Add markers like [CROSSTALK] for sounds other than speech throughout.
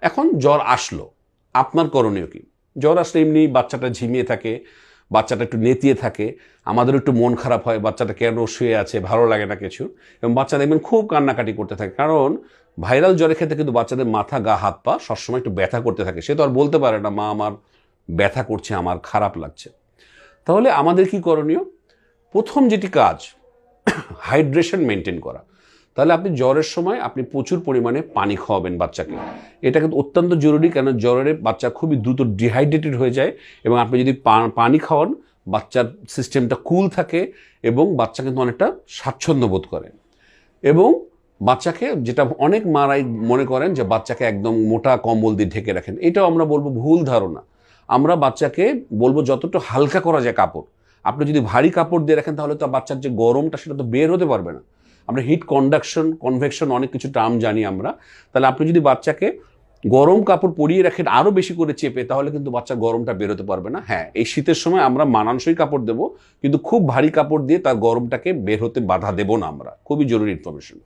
এখন জ্বর আসলো। আপনার করণীয় কি? জ্বর আসলে এমনি বাচ্চাটা ঝিমিয়ে থাকে, বাচ্চাটা একটু নেতিয়ে থাকে আমাদের একটু মন খারাপ হয়, বাচ্চাটা কেন শুয়ে আছে, ভালো লাগে না কিছু। এবং বাচ্চা দেখবেন খুব কান্নাকাটি করতে থাকে। কারণ ভাইরাল জ্বরের ক্ষেত্রে কিন্তু বাচ্চাদের মাথা, গা, হাত, পা সবসময় একটু ব্যথা করতে থাকে। সে তো আর বলতে পারে না, মা, আমার ব্যথা করছে, আমার খারাপ লাগছে। তাহলে আমাদের কি করণীয়? প্রথম যেটি কাজ, [COUGHS] হাইড্রেশন মেনটেন করা। তাহলে আপনি জ্বরের সময় আপনি প্রচুর পরিমাণে পানি খাওয়াবেন বাচ্চাকে। এটা কিন্তু অত্যন্ত জরুরি কেন জ্বরে বাচ্চা খুবই দ্রুত ডিহাইড্রেটেড হয়ে যায় এবং আপনি যদি পানি খাওয়ান, বাচ্চার সিস্টেমটা কুল থাকে এবং বাচ্চা কিন্তু অনেকটা স্বাচ্ছন্দ্য বোধ করে। এবং বাচ্চাকে যেটা অনেক মারাই মনে করেন যে বাচ্চাকে একদম মোটা কম্বল দিয়ে ঢেকে রাখেন, এটাও আমরা বলব ভুল ধারণা। আমরা বাচ্চাকে বলব যতটা হালকা করা যায় কাপড়। আপনি যদি ভারী কাপড় দিয়ে রাখেন তাহলে তো বাচ্চার যে গরমটা সেটা তো বের হতে পারবে না। আমরা হিট কন্ডাকশন কনভেকশন অনেক কিছু টার্ম জানি আমরা। তাহলে আপনি যদি বাচ্চাকে গরম কাপড় পরিয়ে রাখেন আরও বেশি করে চেপে, তাহলে কিন্তু বাচ্চা গরমটা বেরোতে পারবে না। হ্যাঁ এই শীতের সময় আমরা মানানসই কাপড় দেব, কিন্তু খুব ভারী কাপড় দিয়ে তার গরমটাকে বের হতে বাধা দেব না আমরা। খুবই জরুরি ইনফরমেশন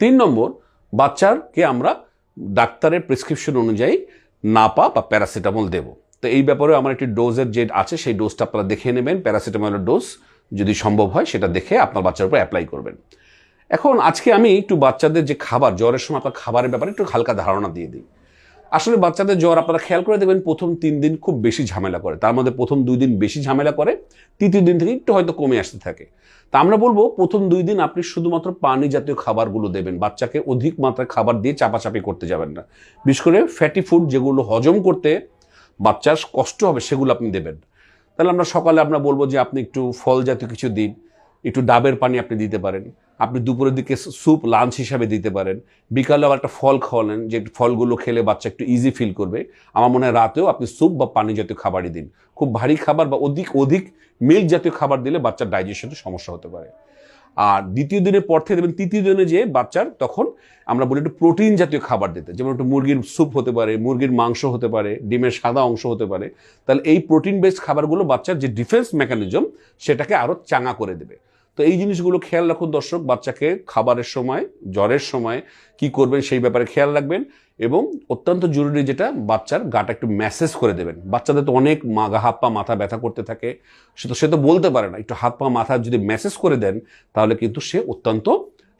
তিন নম্বর, বাচ্চারকে আমরা ডাক্তারের প্রেসক্রিপশন অনুযায়ী নাপা বা প্যারাসিটামল দেব। তো এই ব্যাপারে আমার একটি ডোজের যে আছে, সেই ডোজটা আপনারা দেখে নেবেন, প্যারাসিটামলের ডোজ যদি সম্ভব হয়, সেটা দেখে আপনার বাচ্চার উপর অ্যাপ্লাই করবেন। এখন আজকে আমি একটু বাচ্চাদের যে খাবার, জ্বরের সময় আপনার খাবারের ব্যাপারে একটু হালকা ধারণা দিয়ে দিই। আসলে বাচ্চাদের জ্বর আপনারা খেয়াল করে দেবেন প্রথম তিন দিন খুব বেশি ঝামেলা করে। তার মধ্যে প্রথম দুই দিন বেশি ঝামেলা করে, তৃতীয় দিন থেকে একটু হয়তো কমে আসতে থাকে। তা আমরা বলব প্রথম দুই দিন আপনি শুধুমাত্র পানি জাতীয় খাবারগুলো দেবেন। বাচ্চাকে অধিক মাত্রায় খাবার দিয়ে চাপাচাপি করতে যাবেন না। বিশেষ করে ফ্যাটি ফুড যেগুলো হজম করতে বাচ্চার কষ্ট হবে সেগুলো আপনি দেবেন। তাহলে আমরা সকালে আমরা বলব যে আপনি একটু ফল জাতীয় কিছু দিন। একটু ডাবের পানি আপনি দিতে পারেন। আপনি দুপুরের দিকে স্যুপ লাঞ্চ হিসাবে দিতে পারেন। বিকালে আবার একটা ফল খাওয়ালেন, যে ফলগুলো খেলে বাচ্চা একটু ইজি ফিল করবে। আমার মনে হয় রাতেও আপনি স্যুপ বা পানি জাতীয় খাবারই দিন। খুব ভারী খাবার বা অধিক অধিক মিল্ক জাতীয় খাবার দিলে বাচ্চার ডাইজেশনে সমস্যা হতে পারে। আর দ্বিতীয় দিনের পর থেকে দেবেন তৃতীয় দিনে যে বাচ্চার তখন আমরা বলি একটু প্রোটিন জাতীয় খাবার দিতে। যেমন একটু মুরগির স্যুপ হতে পারে, মুরগির মাংস হতে পারে, ডিমের সাদা অংশ হতে পারে। তাহলে এই প্রোটিন বেসড খাবারগুলো বাচ্চার যে ডিফেন্স মেকানিজম সেটাকে আরও চাঙা করে দেবে। তো এই জিনিসগুলো খেয়াল রাখুন দর্শক, বাচ্চাকে খাবারের সময়, জ্বরের সময় কি করবেন সেই ব্যাপারে খেয়াল রাখবেন এবং অত্যন্ত জরুরি যেটা, বাচ্চার গাটা একটু ম্যাসেজ করে দেবেন। বাচ্চাদের তো অনেক মা গা হাত পা, মাথা ব্যথা করতে থাকে, সে তো সে তো বলতে পারে না, একটু হাত পা, মাথা যদি ম্যাসেজ করে দেন, তাহলে কিন্তু সে অত্যন্ত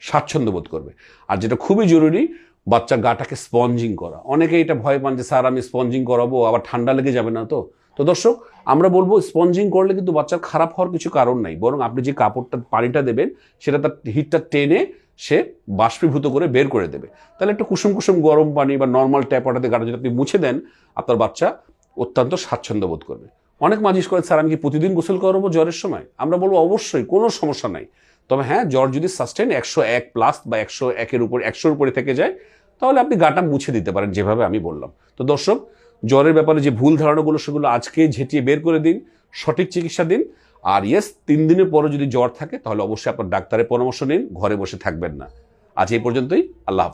স্বাচ্ছন্দ্য বোধ করবে। আর যেটা খুবই জরুরি বাচ্চার গাটাকে স্পঞ্জিং করা। অনেকে এটা ভয় পান যে, স্যার, আমি স্পঞ্জিং করাবো, আবার ঠান্ডা লেগে যাবে না তো? তো দর্শক, আমরা বলব স্পঞ্জিং করলে কিন্তু বাচ্চার খারাপ হওয়ার কিছু কারণ নাই। বরং আপনি যে কাপড়টা, পানিটা দেবেন, সেটা তার হিটটা টেনে সে বাষ্পীভূত করে বের করে দেবে। তাহলে একটু কুসুম কুসুম গরম পানি বা নর্মাল ট্যাপ ওয়াটারতে গাটা যদি আপনি মুছে দেন আপনার বাচ্চা অত্যন্ত স্বাচ্ছন্দ্য বোধ করবে। অনেক মাজিস করে স্যার, আমি কি প্রতিদিন গোসল করব জ্বরের সময়? আমরা বলব, অবশ্যই, কোনো সমস্যা নাই। তবে হ্যাঁ জ্বর যদি সাস্টেন একশো এক প্লাস বা একশো একের উপর, একশোর উপরে থেকে যায়, তাহলে আপনি গাটা মুছে দিতে পারেন, যেভাবে আমি বললাম। তো দর্শক জ্বরের ব্যাপারে যে ভুল ধারণাগুলো সেগুলো আজকে ঝেঁটিয়ে বের করে দিন, সঠিক চিকিৎসা দিন আর ইয়েস তিন দিনের পরে যদি জ্বর থাকে, তাহলে অবশ্যই আপনার ডাক্তারের পরামর্শ নিন, ঘরে বসে থাকবেন না আজ এই পর্যন্তই, আল্লাহ।